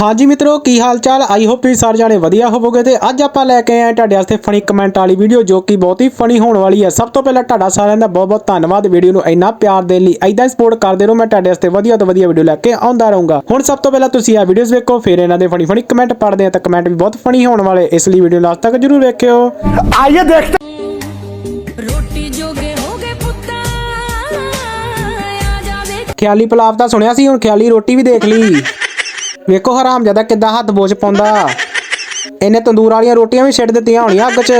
ਹਾਂਜੀ ਮਿੱਤਰੋ ਕੀ ਹਾਲ ਚਾਲ ਆਈ ਹੋਪ ਤੁਸੀਂ ਸਾਰੇ ਜਾਣੇ ਵਧੀਆ ਹੋਵੋਗੇ ਤੇ ਅੱਜ ਆਪਾਂ ਲੈ ਕੇ ਆਏ ਤੁਹਾਡੇ ਵਾਸਤੇ ਫਨੀ ਕਮੈਂਟ ਵਾਲੀ ਵੀਡੀਓ ਜੋ ਕਿ ਬਹੁਤ ਹੀ ਫਨੀ ਹੋਣ ਵਾਲੀ ਹੈ। ਸਭ ਤੋਂ ਪਹਿਲਾਂ ਤੁਹਾਡਾ ਸਾਰਿਆਂ ਦਾ ਬਹੁਤ ਬਹੁਤ ਧੰਨਵਾਦ ਵੀਡੀਓ ਨੂੰ ਇੰਨਾ ਪਿਆਰ ਦੇ ਲਈ। ਐਦਾਂ ਸਪੋਰਟ ਕਰਦੇ ਰਹੋ ਮੈਂ ਤੁਹਾਡੇ ਵਾਸਤੇ ਵਧੀਆ ਤੋਂ ਵਧੀਆ ਵੀਡੀਓ ਲੈ ਕੇ ਆਉਂਦਾ ਰਹੂੰਗਾ। ਹੁਣ ਸਭ ਤੋਂ ਪਹਿਲਾਂ ਤੁਸੀਂ ਇਹ ਵੀਡੀਓਜ਼ ਵੇਖੋ ਫਿਰ ਇਹਨਾਂ ਦੇ ਫਨੀ ਫਨੀ ਕਮੈਂਟ ਪੜ੍ਹਦੇ ਆ ਤਾਂ ਕਮੈਂਟ ਵੀ ਬਹੁਤ ਫਨੀ ਹੋਣ ਵਾਲੇ। ਇਸ ਲਈ ਵੀਡੀਓ ਲਾਸਟ ਤੱਕ ਜਰੂਰ ਵੇਖਿਓ। ਆਈਏ ਦੇਖਦੇ ਖਿਆਲੀ ਪਲਾਵ ਤਾਂ ਸੁਣਿਆ ਸੀ ਹੁਣ ਖਿਆਲੀ ਰੋਟੀ ਵੀ ਦੇਖ ਲਈ। ਵੇਖੋ ਹਰਾਮਜ਼ਾਦਾ ਕਿੱਦਾਂ ਹੱਥ ਬੋਝ ਪਾਉਂਦਾ। ਇਹਨੇ ਤੰਦੂਰ ਵਾਲੀਆਂ ਰੋਟੀਆਂ ਵੀ ਛੱਡ ਦਿੱਤੀਆਂ ਹੋਣੀਆਂ ਅੱਗ 'ਚ।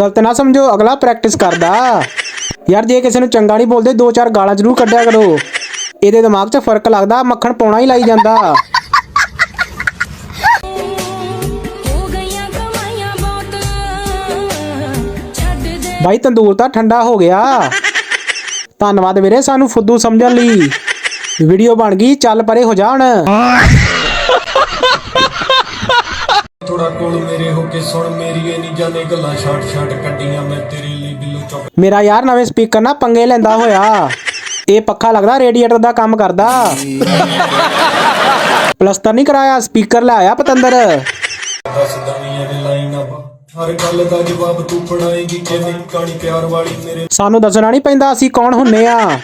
ਗਲਤ ਨਾ ਸਮਝੋ, ਅਗਲਾ ਪ੍ਰੈਕਟਿਸ ਕਰਦਾ। ਯਾਰ ਜੇ ਕਿਸੇ ਨੂੰ ਚੰਗਾ ਨਹੀਂ ਬੋਲਦੇ ਦੋ ਚਾਰ ਗਾਲਾਂ ਜ਼ਰੂਰ ਕੱਢਿਆ ਕਰੋ। ਇਹਦੇ ਦਿਮਾਗ 'ਚ ਫ਼ਰਕ ਲੱਗਦਾ, ਮੱਖਣ ਪਾਉਣਾ ਹੀ ਲਾਈ ਜਾਂਦਾ। ਹੋ ਬਾਈ ਤੰਦੂਰ ਤਾਂ ਠੰਡਾ ਹੋ ਗਿਆ। ਧੰਨਵਾਦ ਵੀਰੇ ਸਾਨੂੰ ਫੁੱਦੂ ਸਮਝਣ ਲਈ। ਵੀਡੀਓ ਬਣ ਗਈ ਚੱਲ ਪਰੇ ਹੋ ਜਾ ਹੁਣ ਥੋੜਾ ਕੋਲ ਮੇਰੇ ਹੋ ਕੇ ਸੁਣ ਮੇਰੀ ਇਹ ਨਹੀਂ ਜਾਣੇ ਗੱਲਾਂ ਛਾਟ ਛਾਟ ਕੱਢੀਆਂ ਮੈਂ ਤੇਰੇ ਲਈ ਬਿੱਲੂ ਚੁੱਪ ਮੇਰਾ ਯਾਰ ਨਵੇਂ ਸਪੀਕਰ ਨਾ ਪੰਗੇ ਲੈਂਦਾ ਹੋਇਆ। ਇਹ ਪੱਖਾ ਲੱਗਦਾ ਰੇਡੀਏਟਰ ਦਾ ਕੰਮ ਕਰਦਾ। ਪਲਸਤਰ ਨਹੀਂ ਕਰਾਇਆ ਸਪੀਕਰ ਲਾਇਆ ਪਤੰਦਰ। ਦੱਸਦਾ ਨਹੀਂ ਐਵੇਂ ਲਾਈਨ ਆ ਹਰ ਗੱਲ ਦਾ ਜਵਾਬ ਤੂੰ ਫੜਾਏਗੀ ਕਿ ਨਹੀਂ ਕਹਾਣੀ ਪਿਆਰ ਵਾਲੀ ਮੇਰੇ ਸਾਨੂੰ ਦੱਸਣਾ ਨਹੀਂ ਪੈਂਦਾ ਅਸੀਂ ਕੌਣ ਹੁੰਨੇ ਆ।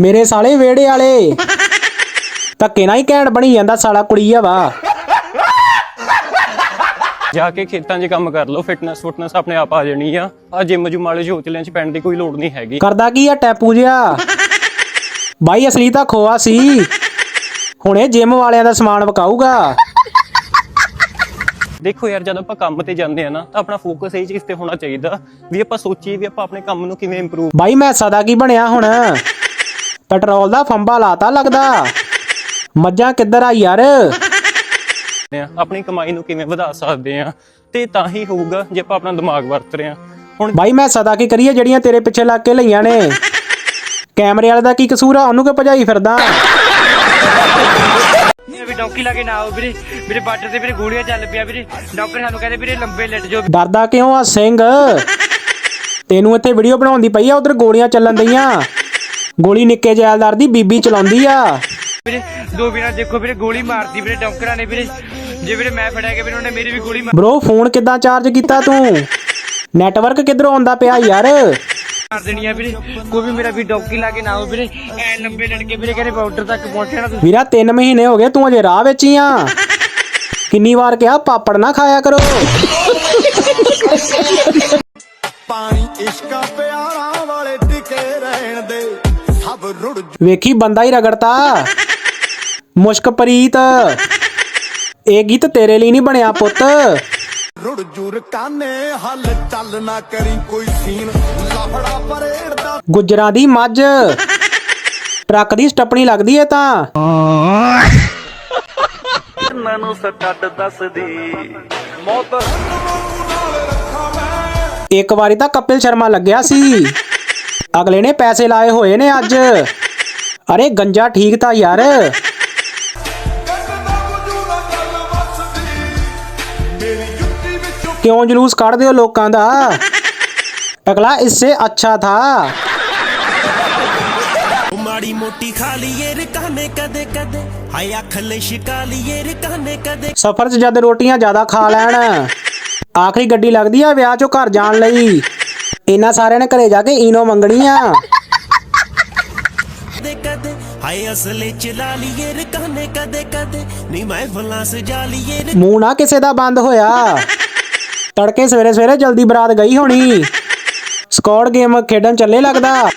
ਮੇਰੇ ਸਾਲੇ ਵੇੜੇ ਵਾਲੇ। ਧੱਕੇ ਨਾਲ ਹੀ ਘੈਂਟ ਬਣੀ ਜਾਂਦਾ ਸਾਲਾ ਕੁੜੀ ਆ ਵਾ। ਜਾ ਕੇ ਖੇਤਾਂ 'ਚ ਕੰਮ ਕਰ ਲਓ ਫਿਟਨੈਸ ਫੁਟਨੈਸ ਆਪਣੇ ਆਪ ਆ ਜਾਣੀ ਆ। ਆ ਜਿਮ ਜੁਮ ਵਾਲੇ ਝੋਚਲਿਆਂ 'ਚ ਪੈਣ ਦੀ ਕੋਈ ਲੋੜ ਨਹੀਂ ਹੈਗੀ। ਕਰਦਾ ਕੀ ਆ ਟੈਪੂ ਜਿਹਾ? ਬਾਈ ਅਸਲੀ ਤਾਂ ਖੋਆ ਸੀ। ਹੁਣੇ ਜਿਮ ਵਾਲਿਆਂ ਦਾ ਸਮਾਨ ਵਿਕਾਊਗਾ। ਦੇਖੋ ਯਾਰ ਜਦ ਆਪਾਂ ਕੰਮ ਤੇ ਜਾਂਦੇ ਆ ਨਾ ਤਾਂ ਆਪਣਾ ਫੋਕਸ ਇਹ ਚੀਜ਼ ਤੇ ਹੋਣਾ ਚਾਹੀਦਾ ਵੀ ਆਪਾਂ ਸੋਚੀਏ ਵੀ ਆਪਾਂ ਆਪਣੇ ਕੰਮ ਨੂੰ ਕਿਵੇਂ ਇੰਪਰੂਵ ਬਾਈ ਮੈਂ ਸਦਾ ਕੀ ਬਣਿਆ ਹੁਣ? ਪੈਟਰੋਲ ਦਾ ਫੰਬਾ ਲਾਤਾ ਲੱਗਦਾ। ਮੱਝਾਂ ਕਿੱਧਰ ਆ ਯਾਰ? ਆ ਆਪਣੀ ਕਮਾਈ ਨੂੰ ਕਿਵੇਂ ਵਧਾ ਸਕਦੇ ਆ? ਤੇ ਤਾਂ ਹੀ ਹੋਊਗਾ ਜੇ ਆਪਾਂ ਆਪਣਾ ਦਿਮਾਗ ਵਰਤ ਰਹੇ ਆ। ਹੁਣ ਬਾਈ ਮੈਂ ਸਦਾ ਕੀ ਕਰੀਏ ਜਿਹੜੀਆਂ ਤੇਰੇ ਪਿੱਛੇ ਲੱਗ ਕੇ ਲਈਆਂ ਨੇ। ਕੈਮਰੇ ਵਾਲੇ ਦਾ ਕੀ ਕਸੂਰ ਆ? ਉਹਨੂੰ ਕਿ ਭਜਾਈ ਫਿਰਦਾ? ਵੀ ਡੌਂਕੀ ਲਾ ਕੇ ਨਾ ਆਓ ਵੀਰੇ। ਵੀਰੇ ਬਾਰਡਰ ਤੇ ਵੀਰੇ ਗੋਲੀਆਂ ਚੱਲ ਪਿਆ ਵੀਰੇ। ਡਾਕਟਰ ਸਾਨੂੰ ਕਹਿੰਦੇ ਵੀਰੇ ਲੰਬੇ ਲਿਟ ਜਾਓ। ਡਰਦਾ ਕਿਉਂ ਆ ਸਿੰਘ? ਤੈਨੂੰ ਇੱਥੇ ਵੀਡੀਓ ਬਣਾਉਣ ਦੀ ਪਈ ਆ ਉਧਰ ਗੋਲੀਆਂ ਚੱਲਣ ਦਈਆਂ ਗੋਲੀ ਨਿੱਕੇ ਜੈਲਦਾਰ ਦੀ ਬੀਬੀ ਚਲਾਉਂਦੀ ਆ। ਵੀਰੇ ਦੋ ਬਿਨਾ ਦੇਖੋ ਵੀਰੇ ਗੋਲੀ ਮਾਰਦੀ ਵੀਰੇ ਡੌਂਕਰਾਂ ਨੇ ਵੀਰੇ। ਜੇ ਵੀਰੇ ਮੈਂ ਫੜਿਆ ਗਿਆ ਵੀਰੇ ਉਹਨੇ ਮੇਰੀ ਵੀ ਗੋਲੀ ਬ్రో ਫੋਨ ਕਿੱਦਾਂ ਚਾਰਜ ਕੀਤਾ ਤੂੰ? ਨੈਟਵਰਕ ਕਿੱਧਰੋਂ ਆਉਂਦਾ ਪਿਆ ਯਾਰ? ਮਾਰ ਦੇਣੀ ਆ ਵੀਰੇ। ਕੋਈ ਵੀ ਮੇਰਾ ਵੀ ਡੌਂਕੀ ਲਾ ਕੇ ਨਾ ਆਓ ਵੀਰੇ। ਐ ਲੰਬੇ ਲੜਕੇ ਵੀਰੇ ਕਹਿੰਦੇ ਬਾਰਡਰ ਤੱਕ ਪਹੁੰਚਣਾ ਤੁਸੀਂ। ਵੀਰਾ 3 ਮਹੀਨੇ ਹੋ ਗਏ ਤੂੰ ਅਜੇ ਰਾਹ ਵਿੱਚ ਹੀ ਆ। ਕਿੰਨੀ ਵਾਰ ਕਿਹਾ ਪਾਪੜ ਨਾ ਖਾਇਆ ਕਰੋ। ਪਾਣੀ ਇਸ਼ਕਾ ਪਿਆਰਾਂ ਵਾਲੇ ਟਿਕੇ ਰਹਿਣ ਦੇ। ਸਭ ਰੁੜ ਵੇਖੀ ਬੰਦਾ ਹੀ ਰਗੜਤਾ। ਮੁਸ਼ਕ ਪ੍ਰੀਤ। ਇਹ ਗੀਤ ਤੇਰੇ ਲਈ ਨਹੀਂ ਬਣਿਆ ਪੁੱਤ। ਰੁੜ ਜੁਰ ਕਾਨੇ ਹੱਲ ਚੱਲ ਨਾ ਕਰੀ ਕੋਈ ਸੀਨ। ਗੁੱਜਰਾਂ ਦੀ ਮੱਝ। ਟਰੱਕ ਦੀ ਸਟੱਪਣੀ ਲੱਗਦੀ ਏ ਤਾਂ। ਮੈਨੂੰ ਸੱਟ ਦੱਸਦੀ? ਮੌਤ ਇੱਕ ਵਾਰੀ ਤਾਂ ਕਪਿਲ ਸ਼ਰਮਾ ਲੱਗਿਆ ਸੀ। ਅਗਲੇ ਨੇ ਪੈਸੇ ਲਾਏ ਹੋਏ ਨੇ ਅੱਜ। ਅਰੇ ਗੰਜਾ ਠੀਕ ਤਾਂ ਯਾਰ। ਕਿਉਂ ਜਲੂਸ ਕੱਢਦੇ ਹੋ ਲੋਕਾਂ ਦਾ? ਅਗਲਾ ਇਸਸੇ ਅੱਛਾ ਥਾ ਮਾੜੀ ਮੋਟੀ ਖਾ ਲਈਏ ਰਕਾਨੇ ਕਦੇ ਕਦੇ ਹਾਏ ਅੱਖ ਲਈ ਛਕਾ ਲਈਏ ਰਕਾਨੇ ਕਦੇ ਸਫ਼ਰ 'ਚ ਜਦ ਰੋਟੀਆਂ ਜ਼ਿਆਦਾ ਖਾ ਲੈਣ ਆਖਰੀ ਗੱਡੀ ਲੱਗਦੀ ਆ ਵਿਆਹ 'ਚੋਂ ਘਰ ਜਾਣ ਲਈ ਇਹਨਾਂ ਸਾਰਿਆਂ ਨੇ ਘਰੇ ਜਾ ਕੇ ਈਨੋ ਮੰਗਣੀ ਆ ਕਦੇ ਕਦੇ ਹਾਏ ਅਸਲੇ ਚਲਾ ਲਈਏ ਰਕਾਨੇ ਕਦੇ ਕਦੇ ਨਹੀਂ ਮੈਂ ਫਲਾਂ ਸਜਾ ਲਈਏ ਰ- ਮੂੰਹ ਨਾ ਕਿਸੇ ਦਾ ਬੰਦ ਹੋਇਆ ਤੜਕੇ ਸਵੇਰੇ ਸਵੇਰੇ ਜਲਦੀ ਬਰਾਤ ਗਈ ਹੋਣੀ ਸਕੌਡ ਗੇਮ ਖੇਡਣ ਚੱਲੇ ਲੱਗਦਾ?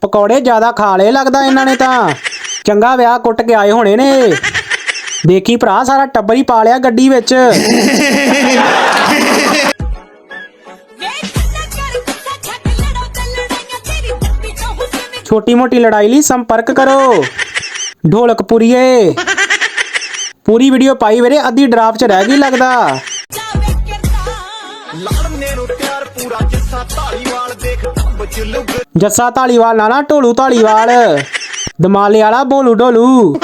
ਪਕੌੜੇ ਜ਼ਿਆਦਾ ਖਾ ਲਏ ਲੱਗਦਾ ਇਹਨਾਂ ਨੇ ਤਾਂ। ਚੰਗਾ ਵਿਆਹ ਕੁੱਟ ਕੇ ਆਏ ਹੋਣੇ ਨੇ। ਦੇਖੀ ਭਰਾ, ਸਾਰਾ ਟੱਬਰ ਹੀ ਪਾ ਲਿਆ ਗੱਡੀ ਵਿੱਚ। ਛੋਟੀ ਮੋਟੀ ਲੜਾਈ ਲਈ ਸੰਪਰਕ ਕਰੋ। ਢੋਲਕ ਪੁਰੀਏ ਪੂਰੀ ਵੀਡੀਓ ਪਾਈ ਵੀਰੇ, ਅੱਧੀ ਡਰਾਪ 'ਚ ਰਹਿ ਗਈ ਲੱਗਦਾ। ਜੱਸਾ ਢਾਲੀਵਾਲ ਨਾਲਾ ਢੋਲੂ ਢਾਲੀਵਾਲ ਦਿਮਾਲੇ ਵਾਲਾ ਬੋਲੂ ਢੋਲੂ।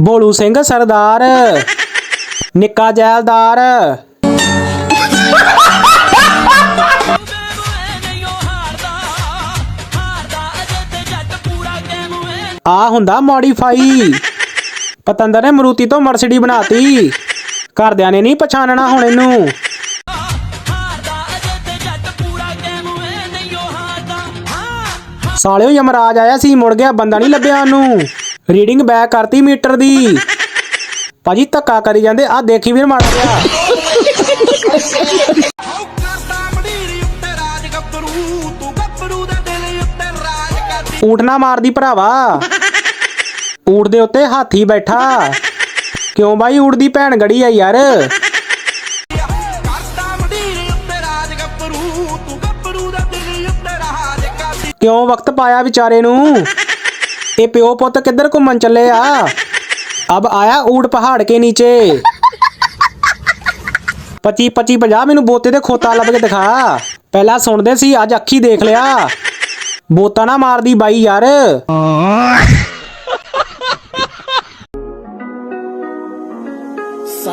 ਬੋਲੂ ਸਿੰਘ ਸਰਦਾਰ। ਨਿੱਕਾ ਜੈਲਦਾਰ। ਆ ਹੁੰਦਾ ਮੋਡੀਫਾਈ ਪਤੰਦਰ ਨੇ ਮਰੂਤੀ ਤੋਂ ਮਰਸੀਡੀ ਬਣਾਤੀ। ਘਰਦਿਆਂ ਨੇ ਨਹੀਂ ਪਛਾਣਨਾ ਹੁਣ ਇਹਨੂੰ। ਸਾਲਿਓ ਯਮਰਾਜ ਆਇਆ ਸੀ, ਮੁੜ ਗਿਆ ਬੰਦਾ ਨਹੀਂ ਲੱਭਿਆ ਉਹਨੂੰ। ਰੀਡਿੰਗ ਬੈਕ ਕਰਤੀ ਮੀਟਰ ਦੀ। ਭਾਜੀ ਧੱਕਾ ਕਰੀ ਜਾਂਦੇ ਆ ਦੇਖੀ ਵੀਰ ਮਾਰ ਗਿਆ ਹਉ ਨਾ ਮਾਰਦੀ ਭਰਾਵਾ। ਊਠ ਦੇ ਉੱਤੇ ਹਾਥੀ ਬੈਠਾ। ਕਿਉਂ ਬਾਈ ਊਠ ਦੀ ਭੈਣ ਗੜੀ ਆ ਯਾਰ? ਕਿਉਂ ਵਕਤ ਪਾਇਆ ਵਿਚਾਰੇ ਨੂੰ? ਇਹ ਪਿਓ ਪੁੱਤ ਕਿੱਧਰ ਘੁੰਮਣ ਚੱਲੇ ਆ? ਅਬ ਆਇਆ ਊਠ ਪਹਾੜ ਕੇ ਨੀਚੇ। 25 25 50 ਮੈਨੂੰ ਬੋਤੇ ਦੇ ਖੋਤਾ ਲੱਭ ਕੇ ਦਿਖਾ। ਪਹਿਲਾਂ ਸੁਣਦੇ ਸੀ, ਅੱਜ ਅੱਖੀ ਦੇਖ ਲਿਆ। ਬੋਤਾ ਨਾ ਮਾਰਦੀ ਬਾਈ ਯਾਰ।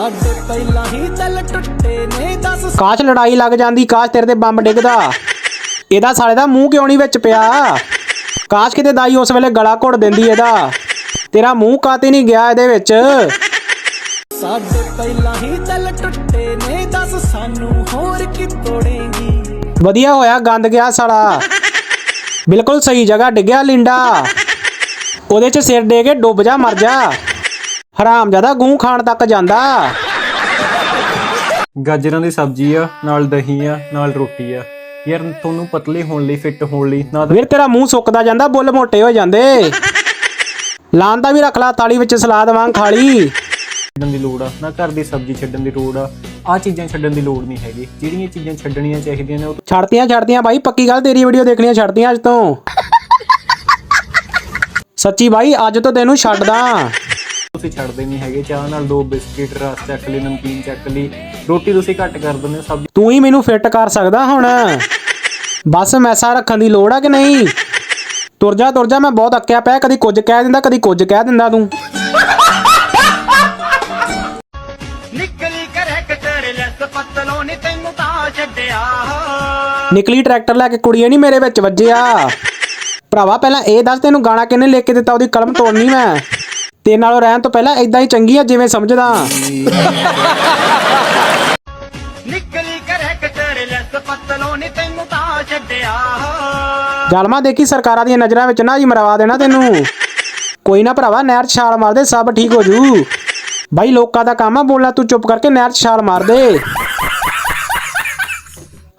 ਸਾਡੇ ਪਹਿਲਾਂ ਹੀ ਚੱਲ ਟੁੱਟੇ ਨੇ ਦੱਸ ਕਾਸ਼ ਲੜਾਈ ਲੱਗ ਜਾਂਦੀ ਕਾਸ਼ ਤੇਰੇ ਤੇ ਬੰਬ ਡਿੱਗਦਾ। ਇਹਦਾ ਸਾਲੇ ਦਾ ਮੂੰਹ ਕਿਉਂ ਨਹੀਂ ਵਿੱਚ ਪਿਆ? ਕਾਸ਼ ਕਿਤੇ ਦਾਈ ਉਸ ਵੇਲੇ ਗਲਾ ਘੁੱਟ ਦਿੰਦੀ ਇਹਦਾ। ਤੇਰਾ ਮੂੰਹ ਕਾਤੇ ਨਹੀਂ ਗਿਆ ਇਹਦੇ ਵਿੱਚ? ਸਾਡੇ ਪਹਿਲਾਂ ਹੀ ਚੱਲ ਟੁੱਟੇ ਨੇ ਦੱਸ ਸਾਨੂੰ ਹੋਰ ਕੀ ਤੋੜੇਂਗੀ ਵਧੀਆ ਹੋਇਆ ਗੰਦ ਗਿਆ ਸਾਲਾ। ਬਿਲਕੁਲ ਸਹੀ ਜਗ੍ਹਾ ਡਿੱਗਿਆ ਲਿੰਡਾ। ਉਹਦੇ 'ਚ ਸਿਰ ਦੇ ਕੇ ਡੁੱਬ ਜਾ ਮਰ ਜਾ। ਹਰਾਮ ਜ਼ਿਆਦਾ ਗੂੰ ਖਾਣ ਤੱਕ ਜਾਂਦਾ। ਗਾਜਰਾਂ ਦੀ ਸਬਜ਼ੀ ਆ ਨਾਲ ਦਹੀਂ ਆ ਨਾਲ ਰੋਟੀ ਆ। ਯਾਰ ਤੁਹਾਨੂੰ ਪਤਲੇ ਹੋਣ ਲਈ ਫਿੱਟ ਹੋਣ ਲਈ ਨਾ ਤਾਂ ਵੀਰ ਤੇਰਾ ਮੂੰਹ ਸੁੱਕਦਾ ਜਾਂਦਾ ਬੁੱਲ ਮੋਟੇ ਹੋ ਜਾਂਦੇ। ਲਾਂਦਾ ਵੀ ਰੱਖ ਲਾ ਤਾਲੀ ਵਿੱਚ ਸਲਾਦ ਵਾਂਗ ਖਾ ਲਈ। ਛੱਡਣ ਦੀ ਲੋੜ ਆ ਨਾ ਘਰ ਦੀ ਸਬਜ਼ੀ ਛੱਡਣ ਦੀ ਲੋੜ ਆ। ਆ ਚੀਜ਼ਾਂ ਛੱਡਣ ਦੀ ਲੋੜ ਨਹੀਂ ਹੈਗੀ। ਜਿਹੜੀਆਂ ਚੀਜ਼ਾਂ ਛੱਡਣੀਆਂ ਚਾਹੀਦੀਆਂ ਨੇ ਉਹ ਛੱਡਤੀਆਂ ਛੱਡਤੀਆਂ ਬਾਈ ਪੱਕੀ ਗੱਲ ਤੇਰੀ ਵੀਡੀਓ ਦੇਖਣੀਆਂ ਛੱਡਤੀਆਂ ਅੱਜ ਤੋਂ। ਸੱਚੀ ਬਾਈ ਅੱਜ ਤੋਂ ਤੈਨੂੰ ਛੱਡਦਾ। ਤੁਸੀਂ ਛੱਡਦੇ ਨਹੀਂ ਹੈਗੇ ਚਾਹ ਨਾਲ ਦੋ ਬਿਸਕਿਟ ਰਸ ਚੱਕ ਲਈ ਨਮਕੀਨ ਚੱਕ ਲਈ ਰੋਟੀ ਤੁਸੀਂ ਘੱਟ ਕਰ ਦਿੰਦੇ ਹੋ ਸਬਜ਼ੀ ਤੂੰ ਹੀ ਮੈਨੂੰ ਫਿੱਟ ਕਰ ਸਕਦਾ ਹੁਣ। ਬਸ ਮੈਸਾ ਰੱਖਣ ਦੀ ਲੋੜ ਆ ਕਿ ਨਹੀਂ? ਤੁਰ ਜਾ ਤੁਰ ਜਾ ਮੈਂ ਬਹੁਤ ਅੱਕਿਆ ਪਿਆ ਕਦੀ ਕੁਝ ਕਹਿ ਦਿੰਦਾ ਕਦੀ ਕੁਝ ਕਹਿ ਦਿੰਦਾ ਤੂੰ। ਨਿਕਲੀ ਕਰੇ ਕਚਰੇ ਲੈਸ ਪੱਤਲੋਂ ਨੀ ਤੈਨੂੰ ਤਾਂ ਛੱਡਿਆ। ਨਿਕਲੀ ਟਰੈਕਟਰ ਲੈ ਕੇ ਕੁੜੀਏ ਨਹੀਂ ਮੇਰੇ ਵਿੱਚ ਵੱਜਿਆ। ਭਰਾਵਾ ਪਹਿਲਾਂ ਇਹ ਦੱਸ ਤੈਨੂੰ ਗਾਣਾ ਕਿਹਨੇ ਲਿਖ ਕੇ ਦਿੱਤਾ? ਉਹਦੀ ਕਲਮ ਤੋੜਨੀ ਮੈਂ। ਤੇ ਨਾਲੋਂ ਰਹਿਣ ਤੋਂ ਪਹਿਲਾਂ ਇਦਾਂ ਹੀ ਚੰਗੀ ਆ ਜਿਵੇਂ ਸਮਝਦਾ ਨਿਕਲੀ ਕਰੇ ਕਚਰੇ ਲੈਸ ਪੱਤਲੋਂ ਨੀ ਤੈਨੂੰ ਤਾਂ ਛੱਡਿਆ। ਜਾਲਮਾ ਦੇਖੀ ਸਰਕਾਰਾਂ ਦੀਆਂ ਨਜ਼ਰਾਂ ਵਿੱਚ ਨਾ ਜੀ ਮਰਵਾ ਦੇਣਾ ਤੈਨੂੰ। ਕੋਈ ਨਾ ਭਰਾਵਾ ਨਹਿਰ 'ਚ ਛਾਲ ਮਾਰ ਦੇ ਸਭ ਠੀਕ ਹੋ ਜੂ। ਬਾਈ ਲੋਕਾਂ ਦਾ ਕੰਮ ਆ ਬੋਲਣਾ ਤੂੰ ਚੁੱਪ ਕਰਕੇ ਨਹਿਰ 'ਚ ਛਾਲ ਮਾਰ ਦੇ।